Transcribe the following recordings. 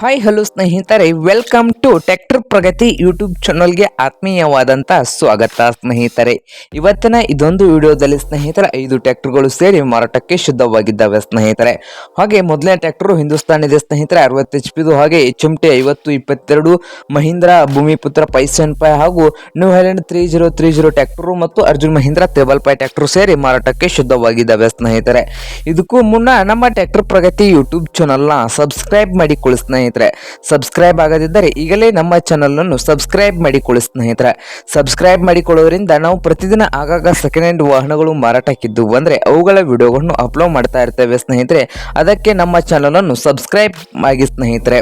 Hi hello ಸ್ನೇಹಿತರೆ. Welcome to tractor Pragati YouTube ಚಾನಲ್ಗೆ ಆತ್ಮೀಯವಾದಂಥ ಸ್ವಾಗತ ಸ್ನೇಹಿತರೆ. ಇವತ್ತಿನ ಇದೊಂದು ವಿಡಿಯೋದಲ್ಲಿ ಸ್ನೇಹಿತರೆ, ಐದು ಟ್ರ್ಯಾಕ್ಟರ್ಗಳು ಸೇರಿ ಮಾರಾಟಕ್ಕೆ ಶುದ್ಧವಾಗಿದ್ದಾವೆ ಸ್ನೇಹಿತರೆ. ಹಾಗೆ ಮೊದಲನೇ ಟ್ರ್ಯಾಕ್ಟರ್ ಹಿಂದೂಸ್ತಾನ್ ಇದೆ ಸ್ನೇಹಿತರೆ, ಅರವತ್ತು ಎಚ್ ಪಿದು ಹಾಗೆ ಎಚ್ ಎಂ ಟಿ ಐವತ್ತು, ಇಪ್ಪತ್ತೆರಡು, ಮಹೀಂದ್ರ, ಭೂಮಿಪುತ್ರ ಪೈಸನ್ ಪೈ ಹಾಗೂ New Holland three zero three zero tractor ಮತ್ತು Arjun Mahindra table five tractor ಸೇರಿ ಮಾರಾಟಕ್ಕೆ ಶುದ್ಧವಾಗಿದ್ದಾವೆ ಸ್ನೇಹಿತರೆ. ಇದಕ್ಕೂ ಮುನ್ನ ನಮ್ಮ ಟ್ರ್ಯಾಕ್ಟರ್ ಪ್ರಗತಿ ಯೂಟ್ಯೂಬ್ ಚಾನಲ್ನ ಸಬ್ಸ್ಕ್ರೈಬ್ ಮಾಡಿಕೊಳ್ಳಿ ಸ್ನೇಹಿತರೆ. ಸಬ್ಸ್ಕ್ರೈಬ್ ಆಗದಿದ್ದರೆ ಈಗಲೇ ನಮ್ಮ ಚಾನಲನ್ನು ಸಬ್ಸ್ಕ್ರೈಬ್ ಮಾಡಿಕೊಳ್ಳಿ ಸ್ನೇಹಿತರೆ. ಸಬ್ಸ್ಕ್ರೈಬ್ ಮಾಡಿಕೊಳ್ಳೋದ್ರಿಂದ ನಾವು ಪ್ರತಿದಿನ ಆಗಾಗ ಸೆಕೆಂಡ್ ಹ್ಯಾಂಡ್ ವಾಹನಗಳು ಮಾರಾಟಕ್ಕಿದ್ದು. ಅಂದರೆ ಅವುಗಳ ವಿಡಿಯೋಗಳನ್ನು ಅಪ್ಲೋಡ್ ಮಾಡ್ತಾ ಇರ್ತೇವೆ ಸ್ನೇಹಿತರೆ. ಅದಕ್ಕೆ ನಮ್ಮ ಚಾನಲನ್ನು ಸಬ್ಸ್ಕ್ರೈಬ್ ಆಗಿ ಸ್ನೇಹಿತರೆ.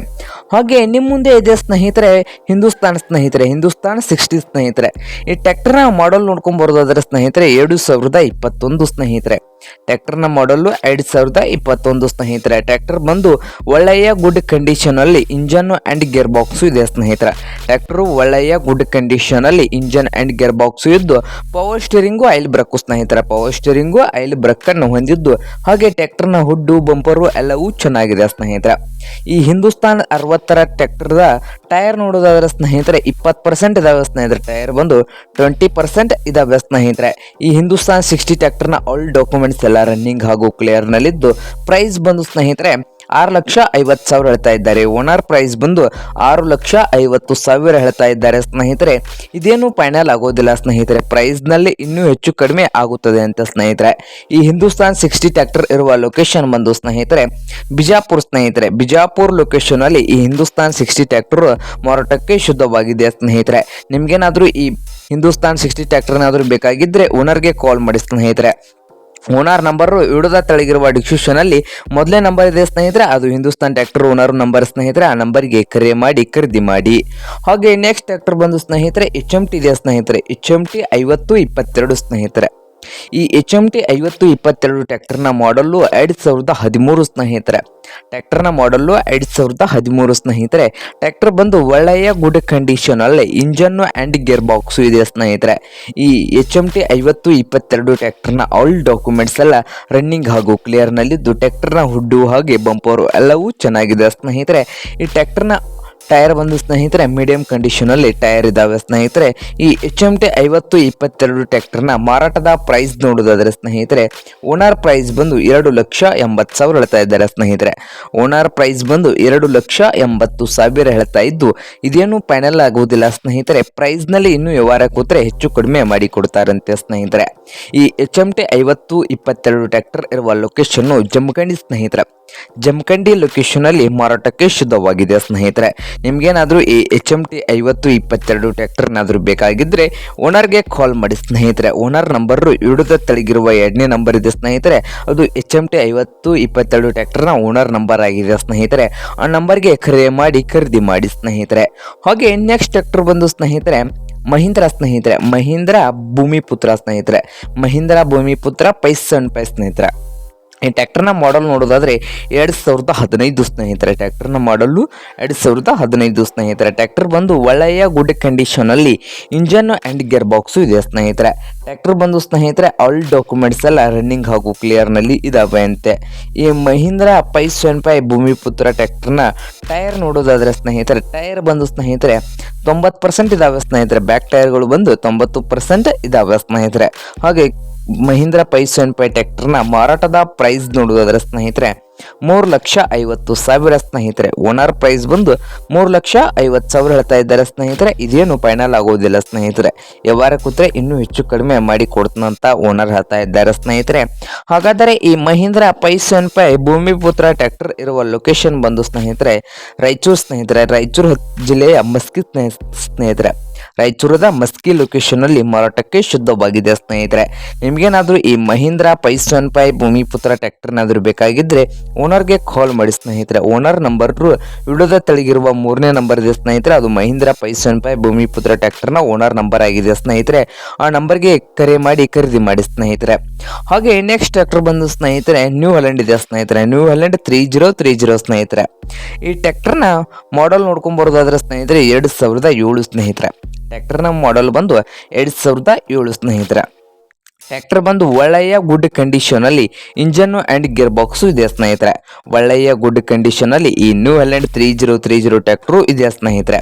ಹಾಗೆ ನಿಮ್ಮ ಮುಂದೆ ಇದೆ ಸ್ನೇಹಿತರೆ, ಹಿಂದೂಸ್ತಾನ್ ಸ್ನೇಹಿತರೆ, ಹಿಂದೂಸ್ತಾನ್ ಸಿಕ್ಸ್ಟಿ ಸ್ನೇಹಿತರೆ. ಈ ಟ್ಯಾಕ್ಟರ್ನ ಮಾಡಲ್ ನೋಡ್ಕೊಂಬರೋದಾದ್ರೆ ಸ್ನೇಹಿತರೆ, ಎರಡು ಸಾವಿರದ ಇಪ್ಪತ್ತೊಂದು ಸ್ನೇಹಿತರೆ. ಟ್ಯಾಕ್ಟರ್ನ ಮಾಡಲ್ಲು ಎರಡು ಸಾವಿರದ ಇಪ್ಪತ್ತೊಂದು ಸ್ನೇಹಿತರೆ. ಟ್ಯಾಕ್ಟರ್ ಬಂದು ಒಳ್ಳೆಯ ಗುಡ್ ಕಂಡೀಷನಲ್ಲಿ ಇಂಜನ್ ಅಂಡ್ ಗೇರ್ ಬಾಕ್ಸು ಇದೆ ಸ್ನೇಹಿತರೆ. ಟ್ಯಾಕ್ಟರು ಒಳ್ಳೆಯ ಗುಡ್ ಕಂಡೀಷನಲ್ಲಿ ಇಂಜನ್ ಆ್ಯಂಡ್ ಗೇರ್ ಬಾಕ್ಸು ಇದ್ದು ಪವರ್ ಸ್ಟೀರಿಂಗು ಆಯಿಲ್ ಬ್ರಕ್ಕು ಸ್ನೇಹಿತರೆ. ಪವರ್ ಸ್ಟೀರಿಂಗು ಆಯಿಲ್ ಬ್ರಕ್ಕನ್ನು ಹೊಂದಿದ್ದು, ಹಾಗೆ ಟ್ಯಾಕ್ಟರ್ನ ಹುಡ್ಡು ಬಂಪರು ಎಲ್ಲವೂ ಚೆನ್ನಾಗಿದೆ ಸ್ನೇಹಿತರೆ. ಈ ಹಿಂದೂಸ್ತಾನ್ ಅರವತ್ತರ ಟ್ರ್ಯಾಕ್ಟರ್ದ ಟೈರ್ ನೋಡೋದಾದ್ರೆ ಸ್ನೇಹಿತರೆ, ಇಪ್ಪತ್ತು ಪರ್ಸೆಂಟ್ ಇದಾವೆ ಸ್ನೇಹಿತರೆ. ಟೈರ್ ಬಂದು ಟ್ವೆಂಟಿ ಪರ್ಸೆಂಟ್ ಇದಾವೆ ಸ್ನೇಹಿತರೆ. ಈ ಹಿಂದೂಸ್ತಾನ್ ಸಿಕ್ಸ್ಟಿ ಟ್ಯಾಕ್ಟರ್ನ ಆಲ್ ಡಾಕ್ಯುಮೆಂಟ್ಸ್ ಎಲ್ಲ ರನ್ನಿಂಗ್ ಹಾಗೂ ಕ್ಲಿಯರ್ನಲ್ಲಿದ್ದು ಪ್ರೈಸ್ ಬಂದು ಸ್ನೇಹಿತರೆ ಆರು ಲಕ್ಷ ಐವತ್ತು ಸಾವಿರ ಹೇಳ್ತಾ ಇದ್ದಾರೆ. ಓನರ್ ಪ್ರೈಸ್ ಬಂದು ಆರು ಲಕ್ಷ ಐವತ್ತು ಸಾವಿರ ಹೇಳ್ತಾ ಇದ್ದಾರೆ ಸ್ನೇಹಿತರೆ. ಇದೇನು ಫೈನಲ್ ಆಗೋದಿಲ್ಲ ಸ್ನೇಹಿತರೆ. ಪ್ರೈಸ್ನಲ್ಲಿ ಇನ್ನೂ ಹೆಚ್ಚು ಕಡಿಮೆ ಆಗುತ್ತದೆ ಅಂತ ಸ್ನೇಹಿತರೆ. ಈ ಹಿಂದೂಸ್ತಾನ್ ಸಿಕ್ಸ್ಟಿ ಟ್ಯಾಕ್ಟರ್ ಇರುವ ಲೊಕೇಶನ್ ಬಂದು ಸ್ನೇಹಿತರೆ, ಬಿಜಾಪುರ್ ಸ್ನೇಹಿತರೆ. ಬಿಜಾಪುರ್ ಲೊಕೇಶನ್ ಅಲ್ಲಿ ಈ ಹಿಂದೂಸ್ತಾನ್ ಸಿಕ್ಸ್ಟಿ ಟ್ಯಾಕ್ಟರ್ ಮಾರಾಟಕ್ಕೆ ಶುದ್ಧವಾಗಿದೆ ಸ್ನೇಹಿತರೆ. ನಿಮ್ಗೇನಾದರೂ ಈ ಹಿಂದೂಸ್ತಾನ್ ಸಿಕ್ಸ್ಟಿ ಟ್ಯಾಕ್ಟರ್ ಏನಾದರೂ ಬೇಕಾಗಿದ್ರೆ ಓನರ್ಗೆ ಕಾಲ್ ಮಾಡಿ ಸ್ನೇಹಿತರೆ. ಓನರ್ ನಂಬರ್ ವಿಡದ ತಳಗಿರುವ ಡಿಸ್ಕ್ರಿಪ್ಷನ್ ಅಲ್ಲಿ ಮೊದಲೇ ನಂಬರ್ ಇದೆ ಸ್ನೇಹಿತರೆ, ಅದು ಹಿಂದೂಸ್ತಾನ್ ಟ್ರ್ಯಾಕ್ಟರ್ ಓನರ್ ನಂಬರ್ ಸ್ನೇಹಿತರೆ, ಆ ನಂಬರ್ಗೆ ಕರೆ ಮಾಡಿ, ಖರೀದಿ ಮಾಡಿ. ಹಾಗೆ ನೆಕ್ಸ್ಟ್ ಟ್ರ್ಯಾಕ್ಟರ್ ಬಂದು ಸ್ನೇಹಿತರೆ ಎಚ್ ಎಂ ಟಿ ಇದೆ ಸ್ನೇಹಿತರೆ ಎಚ್ ಎಂ ಟಿ ಐವತ್ತು ಇಪ್ಪತ್ತೆರಡು ಸ್ನೇಹಿತರೆ. ಈ ಎಚ್ ಎಂ ಟಿ ಐವತ್ತು ಇಪ್ಪತ್ತೆರಡು ಟ್ರ್ಯಾಕ್ಟರ್ನ ಮಾಡಲ್ಲು ಎರಡು ಸಾವಿರದ ಹದಿಮೂರು ಸ್ನೇಹಿತರೆ. ಟ್ರ್ಯಾಕ್ಟರ್ನ ಮಾಡಲ್ಲು ಎರಡು ಸಾವಿರದ ಹದಿಮೂರು ಸ್ನೇಹಿತರೆ. ಟ್ರ್ಯಾಕ್ಟರ್ ಬಂದು ಒಳ್ಳೆಯ ಗುಡ್ ಕಂಡೀಷನಲ್ಲಿ ಇಂಜನ್ನು ಆ್ಯಂಡ್ ಗೇರ್ ಬಾಕ್ಸು ಇದೆ ಸ್ನೇಹಿತರೆ. ಈ ಎಚ್ ಎಂ ಟಿ ಐವತ್ತು ಇಪ್ಪತ್ತೆರಡು ಟ್ಯಾಕ್ಟರ್ನ ಆಲ್ ಡಾಕ್ಯುಮೆಂಟ್ಸ್ ಎಲ್ಲ ರನ್ನಿಂಗ್ ಹಾಗೂ ಕ್ಲಿಯರ್ನಲ್ಲಿದ್ದು ಟ್ಯಾಕ್ಟರ್ನ ಹುಡ್ಡು ಹಾಗೆ ಬಂಪರು ಎಲ್ಲವೂ ಚೆನ್ನಾಗಿದೆ ಸ್ನೇಹಿತರೆ. ಈ ಟ್ರ್ಯಾಕ್ಟರ್ನ ಟೈರ್ ಬಂದು ಸ್ನೇಹಿತರೆ ಮೀಡಿಯಂ ಕಂಡೀಷನಲ್ಲಿ ಟೈರ್ ಇದಾವೆ ಸ್ನೇಹಿತರೆ. ಈ ಎಚ್ ಎಂ ಟಿ ಐವತ್ತು ಇಪ್ಪತ್ತೆರಡು ಟ್ರ್ಯಾಕ್ಟರ್ನ ಮಾರಾಟದ ಪ್ರೈಸ್ ನೋಡೋದಾದರೆ ಸ್ನೇಹಿತರೆ ಓನರ್ ಪ್ರೈಸ್ ಬಂದು ಎರಡು ಲಕ್ಷ ಎಂಬತ್ತು ಸಾವಿರ ಹೇಳ್ತಾ ಇದ್ದಾರೆ ಸ್ನೇಹಿತರೆ. ಓನರ್ ಪ್ರೈಸ್ ಬಂದು ಎರಡು ಲಕ್ಷ ಎಂಬತ್ತು ಸಾವಿರ ಹೇಳ್ತಾ ಇದ್ದು, ಇದೇನು ಫೈನಲ್ ಆಗುವುದಿಲ್ಲ ಸ್ನೇಹಿತರೆ. ಪ್ರೈಸ್ನಲ್ಲಿ ಇನ್ನೂ ವ್ಯವಹಾರ ಕೂತ್ರೆ ಹೆಚ್ಚು ಕಡಿಮೆ ಮಾಡಿ ಕೊಡ್ತಾರಂತೆ ಸ್ನೇಹಿತರೆ. ಈ ಎಚ್ ಎಂ ಟಿ ಐವತ್ತು ಇಪ್ಪತ್ತೆರಡು ಟ್ರ್ಯಾಕ್ಟರ್ ಇರುವ ಲೊಕೇಶನ್ನು ಜಮಖಂಡಿ ಸ್ನೇಹಿತರೆ. ಜಮಖಂಡಿ ಲೊಕೇಶನಲ್ಲಿ ಮಾರಾಟಕ್ಕೆ ಶುದ್ಧವಾಗಿದೆ ಸ್ನೇಹಿತರೆ. ನಿಮಗೇನಾದರೂ ಈ ಎಚ್ ಎಂ ಟಿ ಐವತ್ತು ಇಪ್ಪತ್ತೆರಡು ಬೇಕಾಗಿದ್ರೆ ಬೇಕಾಗಿದ್ದರೆ ಓನರ್ಗೆ ಕಾಲ್ ಮಾಡಿ ಸ್ನೇಹಿತರೆ. ಓನರ್ ನಂಬರು ಇಡುದ ತೆಳಗಿರುವ ಎರಡನೇ ನಂಬರ್ ಇದೆ ಸ್ನೇಹಿತರೆ. ಅದು ಎಚ್ ಎಂ ಟಿ ಐವತ್ತು ಇಪ್ಪತ್ತೆರಡು ಟ್ಯಾಕ್ಟರ್ನ ಓನರ್ ನಂಬರ್ ಆಗಿದೆ ಸ್ನೇಹಿತರೆ. ಆ ನಂಬರ್ಗೆ ಕರೆ ಮಾಡಿ ಖರೀದಿ ಮಾಡಿ ಸ್ನೇಹಿತರೆ. ಹಾಗೆ ನೆಕ್ಸ್ಟ್ ಟ್ರ್ಯಾಕ್ಟರ್ ಬಂದು ಸ್ನೇಹಿತರೆ, ಮಹೀಂದ್ರ ಸ್ನೇಹಿತರೆ. ಮಹೀಂದ್ರ ಭೂಮಿಪುತ್ರ ಸ್ನೇಹಿತರೆ. ಮಹೀಂದ್ರ ಭೂಮಿಪುತ್ರ ಪೈಸ್ ಅಂಡ್ ಪೈ ಸ್ನೇಹಿತರೆ. ಈ ಟ್ಯಾಕ್ಟರ್ನ ಮಾಡಲ್ ನೋಡೋದಾದ್ರೆ ಎರಡು ಸಾವಿರದ ಹದಿನೈದು ಸ್ನೇಹಿತರೆ. ಟ್ಯಾಕ್ಟರ್ನ ಮಾಡಲು ಎರಡು ಸಾವಿರದ ಹದಿನೈದು ಸ್ನೇಹಿತರೆ. ಟ್ಯಾಕ್ಟರ್ ಬಂದು ಒಳ್ಳೆಯ ಗುಡ್ ಕಂಡೀಷನಲ್ಲಿ ಇಂಜನ್ ಆ್ಯಂಡ್ ಗೇರ್ ಬಾಕ್ಸು ಇದೆ ಸ್ನೇಹಿತರೆ. ಟ್ಯಾಕ್ಟರ್ ಬಂದು ಸ್ನೇಹಿತರೆ ಆಲ್ ಡಾಕ್ಯುಮೆಂಟ್ಸ್ ಎಲ್ಲ ರನ್ನಿಂಗ್ ಹಾಗೂ ಕ್ಲಿಯರ್ನಲ್ಲಿ ಇದಾವೆ ಅಂತೆ. ಈ Mahindra five seven five Bhoomiputra ಟ್ಯಾಕ್ಟರ್ನ tyre ನೋಡೋದಾದ್ರೆ ಸ್ನೇಹಿತರೆ ಟೈರ್ ಬಂದು ಸ್ನೇಹಿತರೆ ತೊಂಬತ್ತು ಪರ್ಸೆಂಟ್ ಇದಾವೆ ಸ್ನೇಹಿತರೆ. ಬ್ಯಾಕ್ ಟೈರ್ಗಳು ಬಂದು ತೊಂಬತ್ತು ಪರ್ಸೆಂಟ್ ಇದಾವೆ ಸ್ನೇಹಿತರೆ. ಹಾಗೆ ಮಹೀಂದ್ರ ಪೈ ಟ್ರ್ಯಾಕ್ಟರ್ನ ಮಾರಾಟದ ಪ್ರೈಸ್ ನೋಡೋದಾದ್ರೆ ಸ್ನೇಹಿತರೆ ಮೂರು ಲಕ್ಷ ಐವತ್ತು ಸಾವಿರ ಸ್ನೇಹಿತರೆ, ಓನರ್ ಪ್ರೈಸ್ ಬಂದು ಮೂರು ಲಕ್ಷ ಐವತ್ತು ಸಾವಿರ ಹೇಳ್ತಾ ಇದ್ದಾರೆ ಸ್ನೇಹಿತರೆ. ಇದೇನು ಫೈನಲ್ ಆಗೋದಿಲ್ಲ ಸ್ನೇಹಿತರೆ. ವ್ಯವಹಾರ ಕೂತ್ರೆ ಇನ್ನೂ ಹೆಚ್ಚು ಕಡಿಮೆ ಮಾಡಿ ಕೊಡ್ತಂತ ಓನರ್ ಹೇಳ್ತಾ ಇದ್ದಾರೆ ಸ್ನೇಹಿತರೆ. ಹಾಗಾದರೆ ಈ Mahindra five seven five Bhoomiputra tractor ಇರುವ ಲೊಕೇಶನ್ ಬಂದು ಸ್ನೇಹಿತರೆ, ರಾಯಚೂರು ಸ್ನೇಹಿತರೆ, ರಾಯಚೂರು ಜಿಲ್ಲೆಯ ಮಸ್ಕಿ ಸ್ನೇಹ ಸ್ನೇಹಿತರೆ. ರಾಯಚೂರದ ಮಸ್ಕಿ ಲೊಕೇಶನ್ ಅಲ್ಲಿ ಮಾರಾಟಕ್ಕೆ ಶುದ್ಧವಾಗಿದೆ ಸ್ನೇಹಿತರೆ. ನಿಮ್ಗೇನಾದ್ರೂ ಈ ಮಹೀಂದ್ರ ಪೈ ಭೂಮಿ ಪೈ ಭೂಮಿಪುತ್ರ ಟ್ರ್ಯಾಕ್ಟರ್ನಾದ್ರೂ ಬೇಕಾಗಿದ್ರೆ ಓನರ್ಗೆ ಕಾಲ್ ಮಾಡಿ ಸ್ನೇಹಿತರೆ. ಓನರ್ ನಂಬರ್ ವಿಡಿಯೋದ ತಳಗಿರುವ ಮೂರನೇ ನಂಬರ್ ಇದೆ ಸ್ನೇಹಿತರೆ. ಅದು ಮಹೀಂದ್ರ ಪೈ ಭೂಮಿ ಪೈ ಭೂಮಿಪುತ್ರ ನ ಓನರ್ ನಂಬರ್ ಆಗಿದೆ ಸ್ನೇಹಿತರೆ. ಆ ನಂಬರ್ಗೆ ಕರೆ ಮಾಡಿ ಖರೀದಿ ಮಾಡಿ ಸ್ನೇಹಿತರೆ. ಹಾಗೆ ನೆಕ್ಸ್ಟ್ ಟ್ರ್ಯಾಕ್ಟರ್ ಬಂದು ಸ್ನೇಹಿತರೆ ನ್ಯೂ ಹಲೆಂಡ್ ಇದೆ ಸ್ನೇಹಿತರೆ. New Holland three zero three zero ಸ್ನೇಹಿತರೆ. ಈ ಟ್ರ್ಯಾಕ್ಟರ್ನ ಮಾಡಲ್ ನೋಡ್ಕೊಂಬರೋದಾದ್ರೆ ಸ್ನೇಹಿತರೆ, ಎರಡು ಸಾವಿರದ ಏಳು ಸ್ನೇಹಿತರೆ. ಟ್ಯಾಕ್ಟರ್ನ ಮಾಡಲ್ ಬಂದು ಎರಡು ಸಾವಿರದ ಏಳು ಸ್ನೇಹಿತರೆ. ಟ್ರ್ಯಾಕ್ಟರ್ ಬಂದು ಒಳ್ಳೆಯ ಗುಡ್ ಕಂಡೀಷನ್ ಅಲ್ಲಿ ಇಂಜನ್ ಅಂಡ್ ಬಾಕ್ಸು ಬಾಕ್ಸ್ ಇದೆ ಸ್ನೇಹಿತರೆ. ಒಳ್ಳೆಯ ಗುಡ್ ಕಂಡೀಷನ್ ಅಲ್ಲಿ ಈ New Holland three zero three zero tractor ಇದೆ ಸ್ನೇಹಿತರೆ.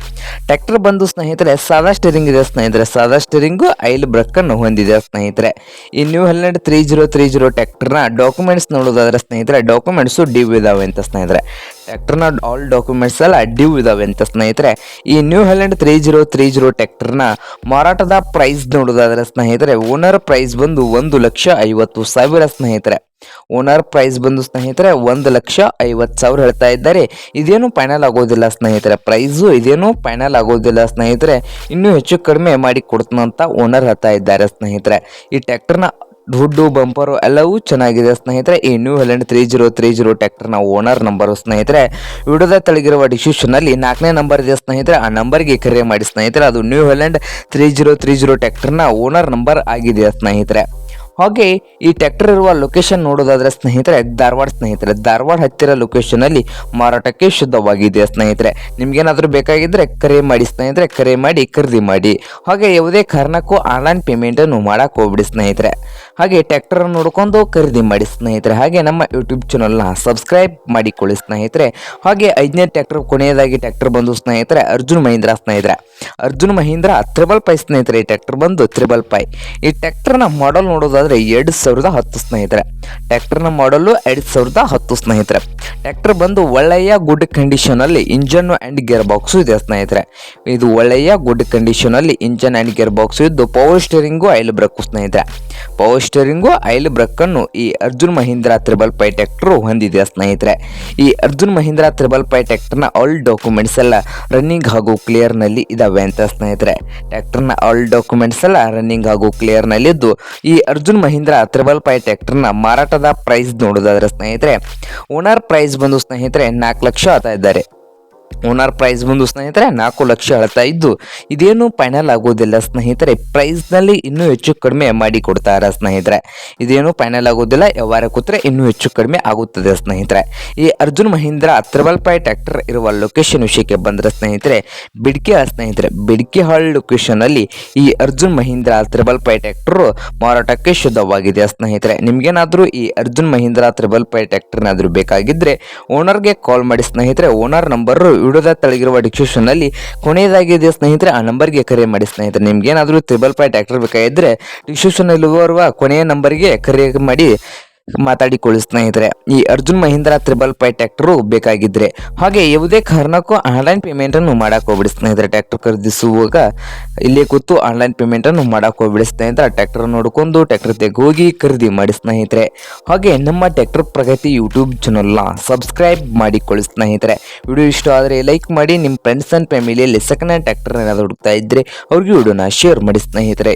ಟ್ರ್ಯಾಕ್ಟರ್ ಬಂದು ಸ್ನೇಹಿತರೆ, ಸಾದಾ ಸ್ಟೇರಿಂಗ್ ಇದೆ ಸ್ನೇಹಿತರೆ. ಸಾದಾ ಸ್ಟೇರಿಂಗ್ ಐಲ್ ಬ್ರಕ್ ಅನ್ನು ಹೊಂದಿದೆ ಸ್ನೇಹಿತರೆ. ಈ New Holland three zero three zero ಟ್ರ್ಯಾಕ್ಟರ್ನ ಡಾಕ್ಯುಮೆಂಟ್ಸ್ ನೋಡೋದಾದ್ರೆ ಸ್ನೇಹಿತರೆ ಡಾಕ್ಯುಮೆಂಟ್ಸು ಡ್ಯೂ ಇದಾವೆ ಅಂತ ಸ್ನೇಹಿತರೆ. ಟ್ರ್ಯಾಕ್ಟರ್ನ ಆಲ್ ಡಾಕ್ಯುಮೆಂಟ್ಸ್ ಎಲ್ಲ ಡ್ಯೂ ಇದಾವೆ ಅಂತ ಸ್ನೇಹಿತರೆ. ಈ New Holland three zero three zero ಟ್ರ್ಯಾಕ್ಟರ್ನ ಮಾರಾಟದ ಪ್ರೈಸ್ ನೋಡೋದಾದ್ರೆ ಸ್ನೇಹಿತರೆ ಓನರ್ ಪ್ರೈಸ್ ಬಂದು ಒಂದು ಲಕ್ಷ ಐವತ್ತು ಸಾವಿರ ಸ್ನೇಹಿತರೆ. ಓನರ್ ಪ್ರೈಸ್ ಬಂದು ಸ್ನೇಹಿತರೆ, ಒಂದು ಲಕ್ಷ ಐವತ್ತು ಸಾವಿರ ಹೇಳ್ತಾ ಇದ್ದಾರೆ. ಇದೇನು ಫೈನಲ್ ಆಗೋದಿಲ್ಲ ಸ್ನೇಹಿತರೆ. ಪ್ರೈಸು ಇದೇನು ಫೈನಲ್ ಆಗೋದಿಲ್ಲ ಸ್ನೇಹಿತರೆ. ಇನ್ನೂ ಹೆಚ್ಚು ಕಡಿಮೆ ಮಾಡಿ ಕೊಡ್ತಾನಂತ ಓನರ್ ಹೇಳ್ತಾ ಇದ್ದಾರೆ ಸ್ನೇಹಿತರೆ. ಈ ಟ್ರ್ಯಾಕ್ಟರ್ನ ದುಡ್ಡು, ಬಂಪರು ಎಲ್ಲವೂ ಚೆನ್ನಾಗಿದೆ. ಸ್ನೇಹಿತರೆ, ಈ New Holland three zero three zero ಟ್ಯಾಕ್ಟರ್ನ owner number ಸ್ನೇಹಿತರೆ ವಿಡಿಯೋದ ತೆಳಗಿರುವ ಡಿಸ್ಕ್ರಿಪ್ಷನಲ್ಲಿ ನಾಲ್ಕನೇ ನಂಬರ್ ಇದೆ ಸ್ನೇಹಿತರೆ. ಆ ನಂಬರ್ಗೆ ಕರೆ ಮಾಡಿ ಸ್ನೇಹಿತರೆ, ಅದು New Holland three zero three zero ಟ್ಯಾಕ್ಟರ್ನ owner number ಆಗಿದೆ ಸ್ನೇಹಿತರೆ. ಹಾಗೆ ಈ ಟ್ರ್ಯಾಕ್ಟರ್ ಇರುವ ಲೊಕೇಶನ್ ನೋಡೋದಾದ್ರೆ ಸ್ನೇಹಿತರೆ, ಧಾರವಾಡ ಸ್ನೇಹಿತರೆ. ಧಾರವಾಡ ಹತ್ತಿರ ಲೊಕೇಶನ್ ಅಲ್ಲಿ ಮಾರಾಟಕ್ಕೆ ಶುದ್ಧವಾಗಿದೆ ಸ್ನೇಹಿತರೆ. ನಿಮ್ಗೇನಾದ್ರೂ ಬೇಕಾಗಿದ್ರೆ ಕರೆ ಮಾಡಿ ಸ್ನೇಹಿತರೆ, ಕರೆ ಮಾಡಿ, ಖರೀದಿ ಮಾಡಿ. ಹಾಗೆ ಯಾವುದೇ ಕಾರಣಕ್ಕೂ ಆನ್ಲೈನ್ ಪೇಮೆಂಟ್ ಅನ್ನು ಮಾಡಕ್ ಹೋಗ್ಬಿಡಿ ಸ್ನೇಹಿತರೆ. ಹಾಗೆ ಟ್ರ್ಯಾಕ್ಟರ್ ನೋಡ್ಕೊಂಡು ಖರೀದಿ ಮಾಡಿ ಸ್ನೇಹಿತರೆ. ಹಾಗೆ ನಮ್ಮ ಯೂಟ್ಯೂಬ್ ಚಾನಲ್ನ ಸಬ್ಸ್ಕ್ರೈಬ್ ಮಾಡಿಕೊಳ್ಳಿ ಸ್ನೇಹಿತರೆ. ಹಾಗೆ ಐದನೇ ಟ್ರ್ಯಾಕ್ಟರ್ ಕೊನೆಯದಾಗಿ ಟ್ರ್ಯಾಕ್ಟರ್ ಬಂದು ಸ್ನೇಹಿತರೆ, ಅರ್ಜುನ್ ಮಹೀಂದ್ರ ಸ್ನೇಹಿತರೆ. ಅರ್ಜುನ್ ಮಹೀಂದ್ರ ತ್ರಿಬಲ್ ಪೈ ಸ್ನೇಹಿತರೆ, ಈ ಟ್ರ್ಯಾಕ್ಟರ್ ಬಂದು ತ್ರಿಬಲ್ ಪೈ ಈ ಟ್ರ್ಯಾಕ್ಟರ್ನ ಮಾಡೆಲ್ ನೋಡೋದಾದ್ರೆ ಎರಡು ಸಾವಿರದ ಹತ್ತು ಸ್ನೇಹಿತರೆ. ಟ್ರ್ಯಾಕ್ಟರ್ನ ಮಾಡಲು ಎರಡು ಸಾವಿರದ ಹತ್ತು ಸ್ನೇಹಿತರೆ. ಟ್ಯಾಕ್ಟರ್ ಬಂದು ಒಳ್ಳೆಯ ಗುಡ್ ಕಂಡೀಷನ್ ಅಲ್ಲಿ ಇಂಜನ್ ಅಂಡ್ ಗೇರ್ ಬಾಕ್ಸ್ ಇದೆ ಸ್ನೇಹಿತರೆ. ಇದು ಒಳ್ಳೆಯ ಗುಡ್ ಕಂಡೀಷನ್ ಅಲ್ಲಿ ಇಂಜನ್ ಅಂಡ್ ಗೇರ್ ಬಾಕ್ಸ್ ಇದ್ದು ಪವರ್ ಸ್ಟೇರಿಂಗು ಐಲ್ ಬ್ರೇಕು ಸ್ನೇಹಿತರೆ. ಪವರ್ ಸ್ಟೇರಿಂಗು ಐಲ್ ಬ್ರಕ್ ಅನ್ನು ಈ Arjun Mahindra triple five tractor ಹೊಂದಿದೆ ಸ್ನೇಹಿತರೆ. ಈ ಅರ್ಜುನ್ ಮಹೀಂದ್ರ ತ್ರಿಬಲ್ ಪೈ ಟ್ರ್ಯಾಕ್ಟರ್ನ ಆಲ್ ಡಾಕ್ಯುಮೆಂಟ್ಸ್ ಎಲ್ಲ ರನ್ನಿಂಗ್ ಹಾಗೂ ಕ್ಲಿಯರ್ನಲ್ಲಿ ಇದಾವೆ ಅಂತ ಸ್ನೇಹಿತರೆ. ಟ್ರ್ಯಾಕ್ಟರ್ನ ಆಲ್ ಡಾಕ್ಯುಮೆಂಟ್ಸ್ ಎಲ್ಲ ರನ್ನಿಂಗ್ ಹಾಗೂ ಕ್ಲಿಯರ್ ನಲ್ಲಿದ್ದು ಈ ಅರ್ಜುನ್ ಮಹೀಂದ್ರ ತ್ರಿಬಲ್ ಪೈ ಟ್ರ್ಯಾಕ್ಟರ್ನ ಮಾರಾಟದ ಪ್ರೈಸ್ ನೋಡೋದಾದ್ರೆ ಸ್ನೇಹಿತರೆ ಓನರ್ ಪ್ರೈಸ್ ಬಂದು ಸ್ನೇಹಿತರೆ ನಾಲ್ಕು ಲಕ್ಷ ಆತ ಇದ್ದಾರೆ. ಓನರ್ ಪ್ರೈಸ್ ಬಂದು ಸ್ನೇಹಿತರೆ ನಾಲ್ಕು ಲಕ್ಷ ಹೇಳ್ತಾ ಇದ್ದು, ಇದೇನು ಫೈನಲ್ ಆಗೋದಿಲ್ಲ ಸ್ನೇಹಿತರೆ ಪ್ರೈಸ್ನಲ್ಲಿ ಇನ್ನೂ ಹೆಚ್ಚು ಕಡಿಮೆ ಮಾಡಿ ಕೊಡ್ತಾರೆ ಸ್ನೇಹಿತರೆ. ಇದೇನು ಫೈನಲ್ ಆಗೋದಿಲ್ಲ, ವ್ಯವಹಾರ ಕೂತ್ರೆ ಇನ್ನೂ ಹೆಚ್ಚು ಕಡಿಮೆ ಆಗುತ್ತದೆ ಸ್ನೇಹಿತರೆ. ಈ Arjun Mahindra triple five tractor ಇರುವ ಲೊಕೇಶನ್ ವಿಷಯಕ್ಕೆ ಬಂದರೆ ಸ್ನೇಹಿತರೆ, ಬಿಡ್ಕೆ ಸ್ನೇಹಿತರೆ, ಬಿಡ್ಕೆ ಹಾಲ್ ಲೊಕೇಶನ್ ಅಲ್ಲಿ ಈ Arjun Mahindra triple five tractor ಮಾರಾಟಕ್ಕೆ ಶುದ್ಧವಾಗಿದೆ ಸ್ನೇಹಿತರೆ. ನಿಮಗೇನಾದರೂ ಈ ಅರ್ಜುನ್ ಮಹೀಂದ್ರ ತ್ರಿಬಲ್ ಟ್ರ್ಯಾಕ್ಟರ್ನಾದ್ರೂ ಬೇಕಾಗಿದ್ರೆ ಓನರ್ಗೆ ಕಾಲ್ ಮಾಡಿ ಸ್ನೇಹಿತರೆ ಓನರ್ ನಂಬರ್ ವಿಡಿಯೋದ ತಳಗಿರುವ ಡಿಸ್ಕ್ರಿಪ್ಷನ್ ಅಲ್ಲಿ ಕೊನೆಯದಾಗಿದೆ ಸ್ನೇಹಿತರೆ, ಆ ನಂಬರ್ಗೆ ಕರೆ ಮಾಡಿ ಸ್ನೇಹಿತರೆ. ನಿಮ್ಗೇನಾದ್ರೂ ತ್ರಿಬಲ್ ಪಾಯಿಂಟ್ ಟ್ರ್ಯಾಕ್ಟರ್ ಬೇಕಾಗಿದ್ರೆ ಡಿಸ್ಕ್ರಿಪ್ಷನ್ ಇರುವ ಕೊನೆಯ ನಂಬರ್ಗೆ ಕರೆ ಮಾಡಿ ಮಾತಾಡಿಕೊಳ್ಳಿ ಸ್ನೇಹಿತರೆ. ಈ Arjun Mahindra triple five tractor ಬೇಕಾಗಿದ್ರೆ. ಹಾಗೆ ಯಾವುದೇ ಕಾರಣಕ್ಕೂ ಆನ್ಲೈನ್ ಪೇಮೆಂಟ್ ಅನ್ನು ಮಾಡಕ್ ಹೋಗ್ಬಿಡಿ ಸ್ನೇಹಿತರೆ. ಟ್ರ್ಯಾಕ್ಟರ್ ಖರೀದಿಸುವಾಗ ಇಲ್ಲೇ ಕೂತು ಆನ್ಲೈನ್ ಪೇಮೆಂಟ್ ಅನ್ನು ಮಾಡಕ್ ಹೋಗ್ಬಿಡಿ ಸ್ನೇಹಿತರೆ. ಟ್ರ್ಯಾಕ್ಟರ್ ನೋಡ್ಕೊಂಡು ಟ್ರ್ಯಾಕ್ಟರ್ ತೆಗೆ ಹೋಗಿ ಖರೀದಿ ಮಾಡಿ ಸ್ನೇಹಿತರೆ. ಹಾಗೆ ನಮ್ಮ ಟ್ರ್ಯಾಕ್ಟರ್ ಪ್ರಗತಿ ಯೂಟ್ಯೂಬ್ ಚಾನಲ್ನ ಸಬ್ಸ್ಕ್ರೈಬ್ ಮಾಡಿಕೊಳ್ಳಿ ಸ್ನೇಹಿತರೆ. ವಿಡಿಯೋ ಇಷ್ಟ ಆದರೆ ಲೈಕ್ ಮಾಡಿ ನಿಮ್ಮ ಫ್ರೆಂಡ್ಸ್ ಅಂಡ್ ಫ್ಯಾಮಿಲಿಯಲ್ಲಿ ಸೆಕೆಂಡ್ ಹ್ಯಾಂಡ್ ಟ್ರ್ಯಾಕ್ಟರ್ ಏನಾದ್ರು ಹುಡುಕ್ತಾ ಇದ್ರೆ ಅವ್ರಿಗೆ ವಿಡಿಯೋನ ಶೇರ್ ಮಾಡಿ ಸ್ನೇಹಿತರೆ.